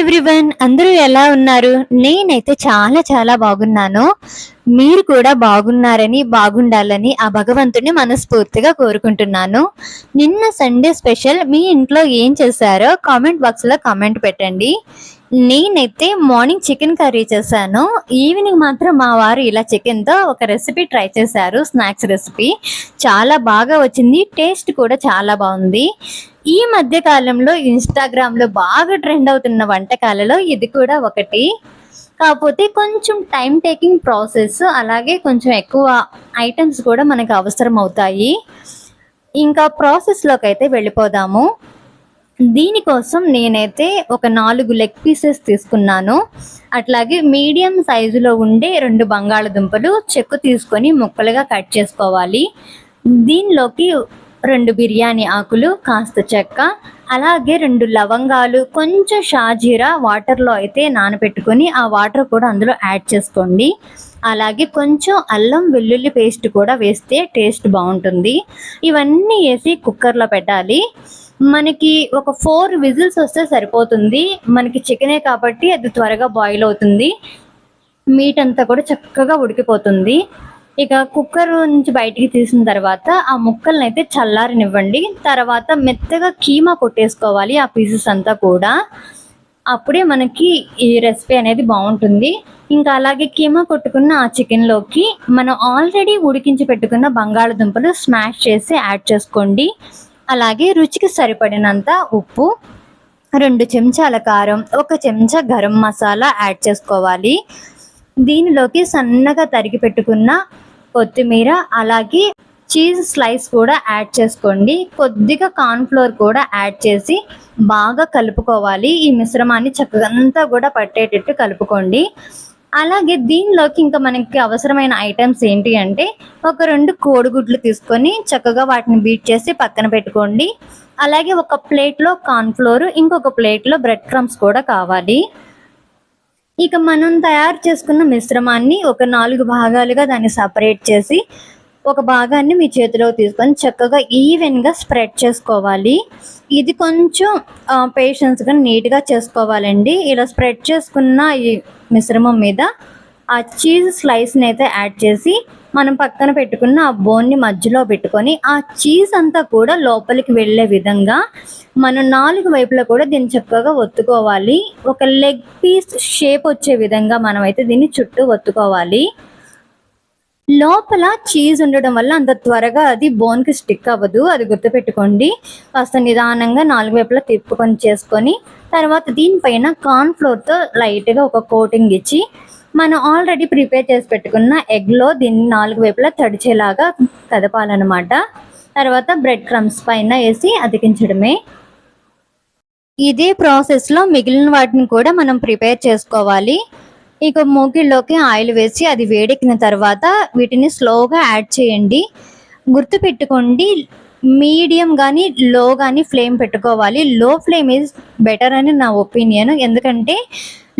Everyone అందరూ ఎలా ఉన్నారు? నేనైతే చాలా చాలా బాగున్నాను. మీరు కూడా బాగున్నారని బాగుండాలని ఆ భగవంతుని మనస్ఫూర్తిగా కోరుకుంటున్నాను. నిన్న సండే స్పెషల్ మీ ఇంట్లో ఏం చేశారో కామెంట్ బాక్స్లో కామెంట్ పెట్టండి. నేనైతే మార్నింగ్ చికెన్ కర్రీ చేశాను. ఈవినింగ్ మాత్రం మా వారు ఇలా చికెన్తో ఒక రెసిపీ ట్రై చేశారు స్నాక్స్ రెసిపీ చాలా బాగా వచ్చింది. టేస్ట్ కూడా చాలా బాగుంది. ఈ మధ్య కాలంలో ఇన్స్టాగ్రామ్లో బాగా ట్రెండ్ అవుతున్న వంటకాలలో ఇది కూడా ఒకటి. కాకపోతే కొంచెం టైం టేకింగ్ ప్రాసెస్ అలాగే కొంచెం ఎక్కువ ఐటమ్స్ కూడా మనకు అవసరం అవుతాయి. ఇంకా ప్రాసెస్లోకి అయితే వెళ్ళిపోదాము. దీనికోసం నేనైతే ఒక నాలుగు లెగ్ పీసెస్ తీసుకున్నాను. అట్లాగే మీడియం సైజులో ఉండే రెండు బంగాళదుంపలు చెక్కు తీసుకొని ముక్కలుగా కట్ చేసుకోవాలి. దీనిలోకి రెండు బిర్యానీ ఆకులు కాస్త చెక్క అలాగే రెండు లవంగాలు కొంచెం షాజీరా వాటర్లో అయితే నానబెట్టుకొని ఆ వాటర్ కూడా అందులో యాడ్ చేసుకోండి. అలాగే కొంచెం అల్లం వెల్లుల్లి పేస్ట్ కూడా వేస్తే టేస్ట్ బాగుంటుంది. ఇవన్నీ వేసి కుక్కర్లో పెట్టాలి. మనకి ఒక ఫోర్ విజిల్స్ వస్తే సరిపోతుంది. మనకి చికెనే కాబట్టి అది త్వరగా బాయిల్ అవుతుంది. మీట్ అంతా కూడా చక్కగా ఉడికిపోతుంది. ఇక కుక్కర్ నుంచి బయటికి తీసిన తర్వాత ఆ ముక్కల్ని అయితే చల్లారనివ్వండి. తర్వాత మెత్తగా కీమా కొట్టేసుకోవాలి ఆ పీసెస్ అంతా కూడా. అప్పుడే మనకి ఈ రెసిపీ అనేది బాగుంటుంది. ఇంకా అలాగే కీమా కొట్టుకున్న ఆ చికెన్లోకి మనం ఆల్రెడీ ఉడికించి పెట్టుకున్న బంగాళదుంపలు స్మాష్ చేసి యాడ్ చేసుకోండి. అలాగే రుచికి సరిపడినంత ఉప్పు రెండు చెంచాల కారం ఒక చెంచా గరం మసాలా యాడ్ చేసుకోవాలి. దీనిలోకి సన్నగా తరిగి పెట్టుకున్న కొత్తిమీర అలాగే చీజ్ స్లైస్ కూడా యాడ్ చేసుకోండి. కొద్దిగా కార్న్ఫ్లోర్ కూడా యాడ్ చేసి బాగా కలుపుకోవాలి. ఈ మిశ్రమాన్ని చక్కగా అంతా కూడా పట్టేటట్టు కలుపుకోండి. అలాగే దీనిలోకి ఇంకా మనకి అవసరమైన ఐటమ్స్ ఏంటి అంటే ఒక రెండు కోడిగుడ్లు తీసుకొని చక్కగా వాటిని బీట్ చేసి పక్కన పెట్టుకోండి. అలాగే ఒక ప్లేట్లో కార్న్ఫ్లోర్ ఇంకొక ప్లేట్లో బ్రెడ్ క్రమ్స్ కూడా కావాలి. ఇక మనం తయారు చేసుకున్న మిశ్రమాన్ని ఒక నాలుగు భాగాలుగా దాన్ని సపరేట్ చేసి ఒక భాగాన్ని మీ చేతిలో తీసుకొని చక్కగా ఈవెన్గా స్ప్రెడ్ చేసుకోవాలి. ఇది కొంచెం పేషెన్స్గా నీట్గా చేసుకోవాలండి. ఇలా స్ప్రెడ్ చేసుకున్న ఈ మిశ్రమం మీద ఆ చీజ్ స్లైస్ని అయితే యాడ్ చేసి మనం పక్కన పెట్టుకున్న ఆ బోన్ని మధ్యలో పెట్టుకొని ఆ చీజ్ అంతా కూడా లోపలికి వెళ్ళే విధంగా మనం నాలుగు వైపులా కూడా దీన్ని చక్కగా ఒత్తుకోవాలి. ఒక లెగ్ పీస్ షేప్ వచ్చే విధంగా మనం అయితే దీన్ని చుట్టూ ఒత్తుకోవాలి. లోపల చీజ్ ఉండడం వల్ల అంత త్వరగా అది బోన్కి స్టిక్ అవ్వదు. అది గుర్తుపెట్టుకోండి. కాస్త నిదానంగా నాలుగు వైపులా తిప్పుకొని చేసుకొని తర్వాత దీనిపైన కార్న్ఫ్లోర్తో లైట్గా ఒక కోటింగ్ ఇచ్చి మనం ఆల్రెడీ ప్రిపేర్ చేసి పెట్టుకున్న ఎగ్లో దీన్ని నాలుగు వైపులా తడిచేలాగా కదపాలన్నమాట. తర్వాత బ్రెడ్ క్రమ్స్ పైన వేసి అతికించడమే. ఇదే ప్రాసెస్లో మిగిలిన వాటిని కూడా మనం ప్రిపేర్ చేసుకోవాలి. ఇక మూకిళ్ళలోకి ఆయిల్ వేసి అది వేడెక్కిన తర్వాత వీటిని స్లోగా యాడ్ చేయండి. గుర్తుపెట్టుకోండి మీడియం కానీ లో కానీ ఫ్లేమ్ పెట్టుకోవాలి. లో ఫ్లేమ్ ఈజ్ బెటర్ అని నా ఒపీనియన్. ఎందుకంటే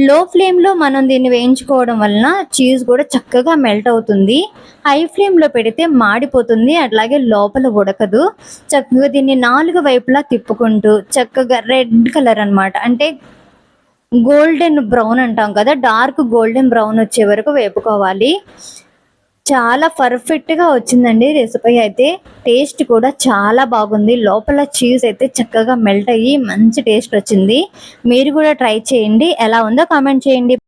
లో ఫ్లేమ్లో మనం దీన్ని వేయించుకోవడం వలన చీజ్ కూడా చక్కగా మెల్ట్ అవుతుంది. హై ఫ్లేమ్లో పెడితే మాడిపోతుంది. అట్లాగే లోపల ఉడకదు. చక్కగా దీన్ని నాలుగు వైపులా తిప్పుకుంటూ చక్కగా రెడ్ కలర్ అనమాట అంటే గోల్డెన్ బ్రౌన్ అంటాం కదా డార్క్ గోల్డెన్ బ్రౌన్ వచ్చే వరకు వేపుకోవాలి. చాలా పర్ఫెక్ట్గా వచ్చిందండి రెసిపీ అయితే. టేస్ట్ కూడా చాలా బాగుంది. లోపల చీజ్ అయితే చక్కగా మెల్ట్ అయ్యి మంచి టేస్ట్ వచ్చింది. మీరు కూడా ట్రై చేయండి. ఎలా ఉందో కామెంట్ చేయండి.